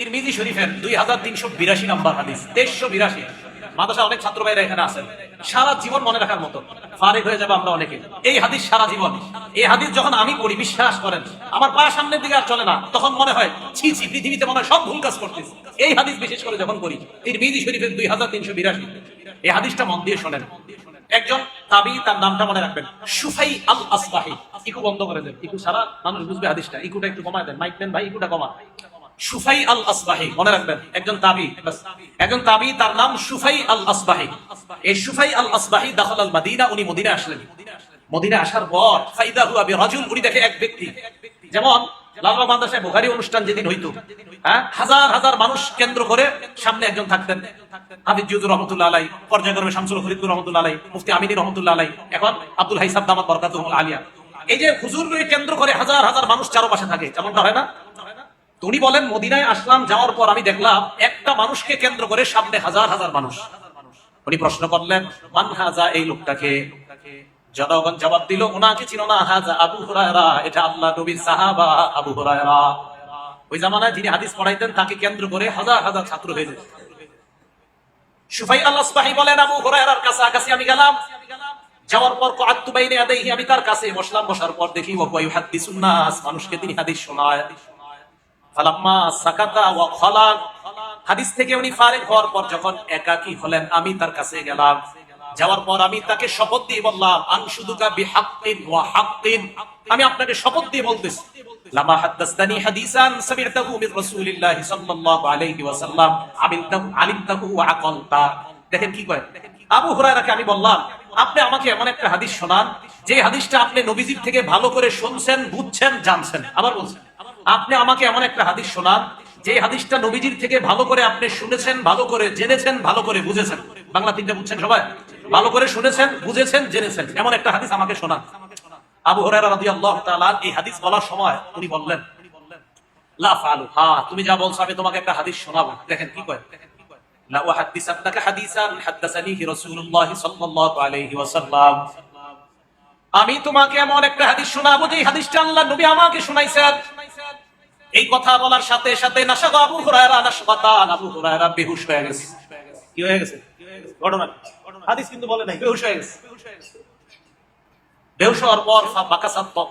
তিরমিজি শরীফের দুই হাজার তিনশো বিরাশি নম্বর হাদিস তেইশশো বিরাশি। মাদ্রাসা অনেক ছাত্র ভাইরা এখানে আছেন। সারা জীবন মনে রাখার মতো, ফারেক হয়ে যাবে আমরা অনেকে। এই হাদিস সারা জীবন। এই হাদিস যখন আমি পড়ি, বিশ্বাস করেন, আমার পা সামনের দিকে আর চলে না, তখন মনে হয়, ছি ছি, পৃথিবীতে মনে হয় সব ভুল কাজ করতেছি। এই হাদিস বিশেষ করে যখন করি তিরমিজি শরীফের দুই হাজার তিনশো বিরাশি। এই হাদিসটা মন দিয়ে শোনেন। একজন তাবি, তার নামটা মনে রাখবেন, সুফাই আল আসবাহি ইকু বন্ধ করে দেন। ইকু সারা মানুষ বুঝবে হাদিসটা। ইকুটা একটু কমায় দেন। মাইক দেন ভাই, ইকুটা কমা। সুফাই আল আসবাহি, মনে রাখবেন, একজন তাবি একজন তাবি, তার নাম সুফাই আল আসবাহি। এই সুফাই আল আসবাহি দাখল আল মাদিনা, উনি মদিনা আসলেন। মদিনা আসার পর ফাইদা হুয়া রাজুল উনি দেখে এক ব্যক্তি। যেমন লালবাগ মাদ্রাসায় অনুষ্ঠান যেদিন হইতো হ্যাঁ হাজার হাজার মানুষ কেন্দ্র করে সামনে একজন থাকতেন। রহমতুল্লাহ আলাই, পর্যায়ক্রমে শামসুল ফরিদুর রহমতুল্লাহ আলাই, মুফতি আমিনী রহমতুল্লাহ আলাই, এখন আব্দুল হাইসাব দামাত বরকাতুল আলিয়া। এই যে হুজুরকে কেন্দ্র করে হাজার হাজার মানুষ চারপাশে থাকে যেমনটা হয় না? উনি বলেন, মদিনায় আসলাম, যাওয়ার পর আমি দেখলাম একটা মানুষকে কেন্দ্র করে সামনে হাজার হাজার মানুষ। উনি প্রশ্ন করলেন, মান হাজা এই লোকটাকে? জনগণ জবাব দিল ওনাকে চিনো না, হাজা আবু হুরায়রা, এটা আল্লাহ নবীর সাহাবা আবু হুরায়রা। ওই জামানায় যিনি হাদিস পড়াইতেন, তাকে কেন্দ্র করে হাজার হাজার ছাত্র হয়ে যেত। সুফাই আল্লাহ সুবাহি বলেন, আবু হুরায়রার কাছাকাছি আমি গেলাম। যাওয়ার পর কাত্তু বাইনে আদাইহি, আমি তার কাছে বসলাম। বসার পর দেখি, ওয়া ইউহাদ্দিসুন নাস, মানুষকে তিনি হাদিস শোনায়। হাদিস থেকে উনি ফারেক হওয়ার পর যখন হলেন, আমি তার কাছে গেলাম। যাওয়ার পর আমি তাকে শপথ দিয়ে বললাম ওয়া হাক্কিন। আমি আপনাকে শপথ দিয়ে বলতেছি কি আবু আমি বললাম, আপনি আমাকে এমন একটা হাদিস শোনান, যে হাদিসটা আপনি নবীজির থেকে ভালো করে শুনছেন, বুঝছেন, জানছেন। আবার বলছেন আপনি আমাকে এমন একটা হাদিস শোনান যে হাদিসটা নবীজির থেকে ভালো করে আপনি শুনেছেন, ভালো করে জেনেছেন, ভালো করে বুঝেছেন। বাংলা তিনটা বুঝছেন সবাই? ভালো করে শুনেছেন, বুঝেছেন, জেনেছেন। এমন একটা হাদিস আমাকে শোনান। আবু তাআলা এই হাদিস বলার সময় উনি বললেন তুমি যা বলছো আমি তোমাকে একটা হাদিস শোনাবো। দেখেন কি কয়? আমি তোমাকে এমন একটা হাদিস শোনাবো যে হাদিসটা আল্লাহ নবী আমাকে শুনাইছেন। এই কথা বলার সাথে সাথে আবু হুরায়রা আবু হুরায়রা বেহুশ হয়ে গেছে। কি হয়ে গেছে? ঘটনা হাদিস কিন্তু বলে নাই, বেহুশ হয়ে গেছে। বেহুশ হওয়ার পর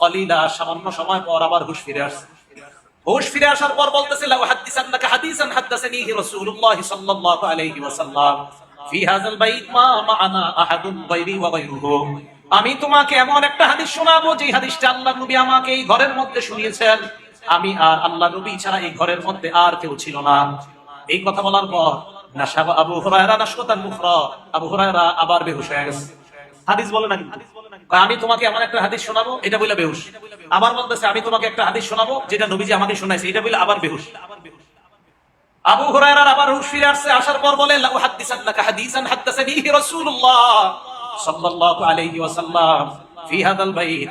কলিলা, সামান্য সময় পর আবার হুশ ফিরে আসছে। হুশ ফিরে আসার পর বলতেছে, লাউ রাসূলুল্লাহ সাল্লাল্লাহু আলাইহি ওয়াসাল্লাম। ফি হাযাল বাইত মা আহাদুন গায়রি ওয়া গায়রুহু। আমি তোমাকে এমন একটা হাদিস শোনাবো যে হাদিসটা আল্লাহ নবী আমাকে এই ঘরের মধ্যে শুনিয়েছেন। আমি আর আল্লাহ নবী ছাড়া এই ঘরের মধ্যে আর কেউ ছিল না। এই কথা বলার পর আবু হুরায়রা আবার বেহুশ হয়ে গেছে। হাদিস বলে না আমি তোমাকে এমন একটা হাদিস শোনাবো, এটা বলে বেহুশ। আবার বলতেছে, আমি তোমাকে একটা হাদিস শোনাবো, যেটা নবীজি আমাকে শোনাইছে, এটা বলে আবার বেহুশ। আবু হুরায়রার আবার ফিরে আসছে, আসার পর বলে, লাউ হাদিসান হাদাসানিহি রাসূলুল্লাহ সাল্লাল্লাহু আলাইহি ওয়াসাল্লাম ফি হাদাল বাইত।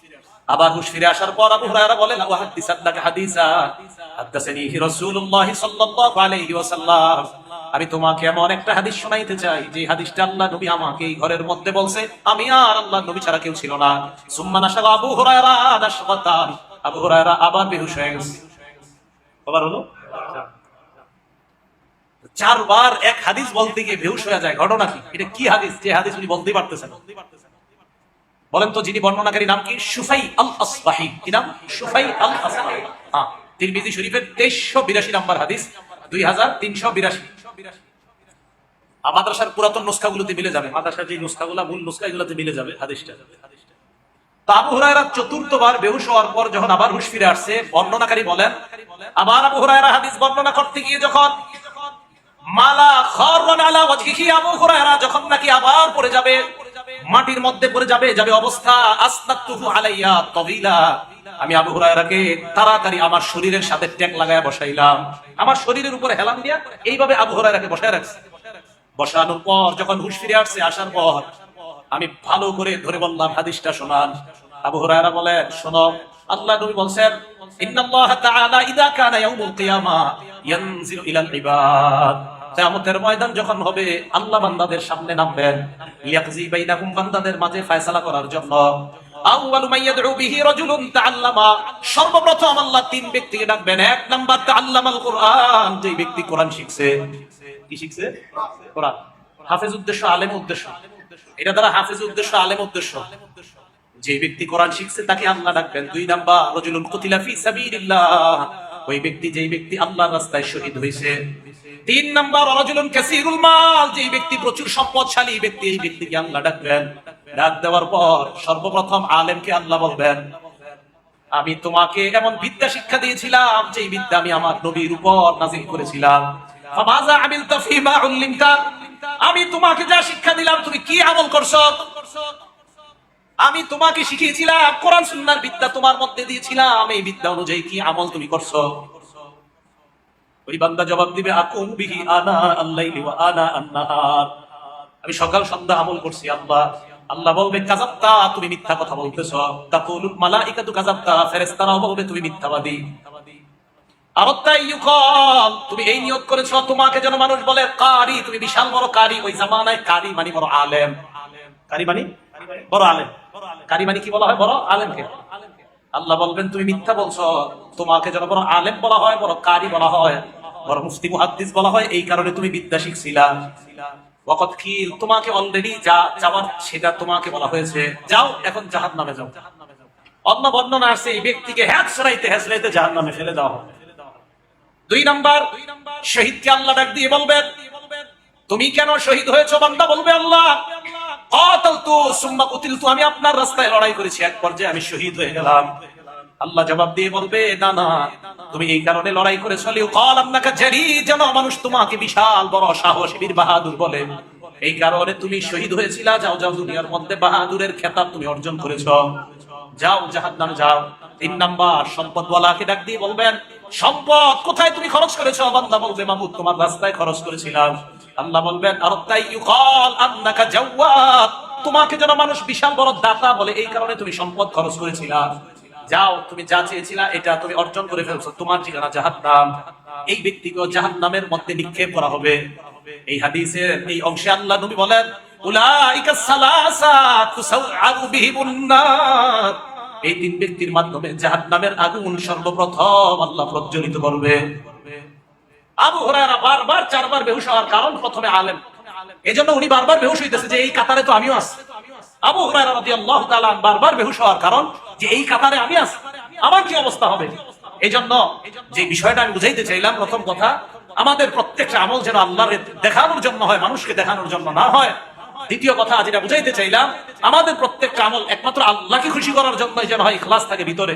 আবার হুশ ফিরে আসার পর আবু হুরায়রা বলেন ওয়া হাদিসান্নাকা হাদিসা, হাদাসানিহি রাসূলুল্লাহ সাল্লাল্লাহু আলাইহি ওয়াসাল্লাম। আমি তোমাকে এমন একটা হাদিস শোনাইতে চাই, যে হাদিসটা আল্লাহ নবী আমাকে এই ঘরের মধ্যে বলছে, আমি আর আল্লাহ নবী ছাড়া কেউ ছিল না। সুম্মা নাশাগা আবু হুরায়রা নাশাগাতান আবু হুরায়রা আবার বেহুশ হয়ে গেছে। আবার হলো? চারবার এক হাদিস বলতে গিয়ে বেহুশ হয়ে যায়, ঘটনা কি? এটা কি হাদিস? যে হাদিস উনি বলতেই পারতেছেন বলেন তো, যিনি বর্ণনাকারী নাম কি? সুফাই আল আসবাহি কি নাম? সুফাই আল আসবাহি হ্যাঁ তিরমিজি শরীফের তেইশশো বিরাশি নাম্বার হাদিস, দুই হাজার তিনশো বিরাশি। মাদ্রাসার পুরাতন নুস্খাগুলোতে মিলে যাবে। মাদ্রাসার যে নুস্খাগুলা, মূল নুস্খা এগুলোতে মিলে যাবে হাদিসটা। আবু হুরায়রা চতুর্থবার বেহুশ হওয়ার পর যখন আবার হুশ ফিরে আসছে, বর্ণনাকারী বলেন, আবার আবু হুরায়রা হাদিস বর্ণনা করতে গিয়ে যখন মালা খরন আলা ওয়াজহিহি আবু হুরায়রা, যখন নাকি আবার পড়ে যাবে মাটির মধ্যে পড়ে যাবে যাবে অবস্থা। আসনাতুহু আলাইয়া তাওয়িলা আমি আবু হুরায়রাকে তাড়াতাড়ি আমার শরীরের সাথে ট্যাগ লাগায় বসাইলাম। আমার শরীরের উপরে হেলান দিয়া এইভাবে আবু হুরায়রাকে বসায় রাখছি। বসানোর পর যখন হুশ ফিরে আসছে, আসার পর আমি ভালো করে ধরে বললাম, হাদিসটা শোনান। আবু হুরায়রা বলে, শোনো, আল্লাহ নবী বলছেন, ইন্নাল্লাহ তাআলা ইদা কানা ইয়াউমুল কিয়ামা ইয়ানজিলু ইলাল ইবাদ। কিয়ামতের ময়দান যখন হবে, আল্লাহ বান্দাদের সামনে নামবেন। লিয়াকজি বাইনাকুম, বান্দাদের মাঝে ফয়সালা করার জন্য। বিহি রাজুলুন তাআল্লামা। সর্বপ্রথম আল্লাহ তিন ব্যক্তিকে ডাকবেন। এক নাম্বার তাআল্লামাল কোরআন যে ব্যক্তি কোরআন শিখছে। কি শিখছে? হাফেজ উদ্দেশ্য, আলেম উদ্দেশ্য। এটা দ্বারা হাফেজ উদ্দেশ্য, আলেম উদ্দেশ্য। যে ব্যক্তি কোরআন শিখছে, তাকে আল্লাহ ডাকবেন। দুই নাম্বার কুতিলা ফি সাবিলিল্লাহ। ওই ব্যক্তি যেই ব্যক্তি আল্লাহর রাস্তায় শহীদ হয়েছে, তিন নাম্বার রজুলুন কাসীরুল মাল, যেই ব্যক্তি প্রচুর সম্পদশালী ব্যক্তি এই ব্যক্তিকে আল্লাহ ডাকবেন। ডাক দেওয়ার পর সর্বপ্রথম আলেমকে আল্লাহ বলবেন, আমি তোমাকে এমন বিদ্যা শিক্ষা দিয়েছিলাম যে বিদ্যা আমি আমার নবীর উপর নাজিল করেছিলাম। আমি তোমাকে যা শিক্ষা দিলাম, তুমি কি আমল করছ? আমি তোমাকে শিখিয়েছিলাম, কোরআন সুন্নাহর বিদ্যা তোমার মধ্যে দিয়েছিলাম। এই বিদ্যা অনুযায়ী কি আমল তুমি করছ? ওই বান্দা জবাব দিবে, আকুম বিহি আনা আনা আন-নাহার। আমি সকাল সন্ধ্যা আমল করছি আল্লাহ আল্লাহ বলবে তুমি মিথ্যা কথা বলতেছ। তাকুলুল বলবে, তুমি মিথ্যাবাদী। তুমি এই নিয়ত করেছ, তোমাকে যেন মানুষ বলে, কারি, তুমি বিশাল বড় কারি। ওই জামানায় কারি মানে বড় আলেম। কারি মানে? বড় আলেম। কারি মানে কি বলা হয়? বড় আলেমকে। আল্লাহ বলবেন, তুমি মিথ্যা বলছো। তোমাকে যেন বড় আলেম বলা হয় বড় কারি বলা হয়, বড় মুফতি, মুহাদ্দিস বলা হয়, এই কারণে তুমি বিদ্যা শিখছিলা। ওয়াকত খিল তোমাকে অলরেডি যা যাওয়ার সেটা তোমাকে বলা হয়েছে। যাও, এখন জাহান নামে যাও। অন্য বর্ণনা আছে এই ব্যক্তিকে হ্যাঁচড়াইতে হ্যাঁচড়াইতে জাহান নামে ফেলে দেওয়া হবে দুই নাম্বার, শহীদকে আল্লাহ ডাক দিয়ে বলবেন, তুমি কেন শহীদ হয়েছো বান্দা? বলবে আল্লাহ। আমি আপনার রাস্তায় লড়াই করেছি। এক পর্যায়ে আমি শহীদ হয়ে গেলাম। আল্লাহ জবাব দিয়ে বলবে, না না, তুমি এই কারণে লড়াই করেছ। লিউ কাল আপনাকে জারি যেন মানুষ তোমাকে বিশাল বড় সাহস বীর বাহাদুর বলে। এই কারণে তুমি শহীদ হয়েছিলা। যাও যাও, দুনিয়ার মধ্যে বাহাদুরের খেতাব তুমি অর্জন করেছ। যাও, জাহান্নামে যাও। তিন নাম্বার, সম্পদওয়ালাকে ডাক দিয়ে বলবেন, সম্পদ কোথায় তুমি খরচ করেছ? বান্দা বলবে মাহমুদ তোমার রাস্তায় খরচ করেছিলাম। আল্লাহ বলবেন, আর তাই ইউকাল আন্নাকা জাওয়াত তোমাকে যেন মানুষ বিশাল বড় দাতা বলে, এই কারণে তুমি সম্পদ খরচ করেছিলা। যাও, তুমি যা চেয়েছিলা, এটা তুমি অর্জন করে ফেলছো। তোমার ঠিকানা জাহান্নাম। এই ব্যক্তিকে জাহান্নামের মধ্যে নিক্ষেপ করা হবে। এই হাদিসের এই অংশে আল্লাহ নবী বলেন, উলাইকা সালাসা তুসাউ বিহিমুন নার। এই তিন ব্যক্তির মাধ্যমে জাহান্নামের আগুন সর্বপ্রথম আল্লাহ প্রজ্বলিত করবে। আবু হুরায়রা বারবার, চারবার বেহুশ হওয়ার কারণ প্রথমে আলেম। এজন্য উনি বারবার বেহুশ হইতেছে যে এই কাতারে তো আমিও আছি। আবু হুরায়রা রাদিয়াল্লাহু তাআলা বারবার বেহুশ হওয়ার কারণ যে এই কাতারে আমি আছি। আমার কি অবস্থা হবে? এজন্য যে বিষয়টা আমি বুঝাইতে চাইলাম, প্রথম কথা, আমাদের প্রত্যেকটা আমল যেন আল্লাহর দেখানোর জন্য হয়, মানুষকে দেখানোর জন্য না হয়। দ্বিতীয় কথা, যেটা বুঝাইতে চাইলাম, আমাদের প্রত্যেকটা আমল একমাত্র আল্লাহকে খুশি করার জন্য যেন হয়, ইখলাস থাকে ভিতরে।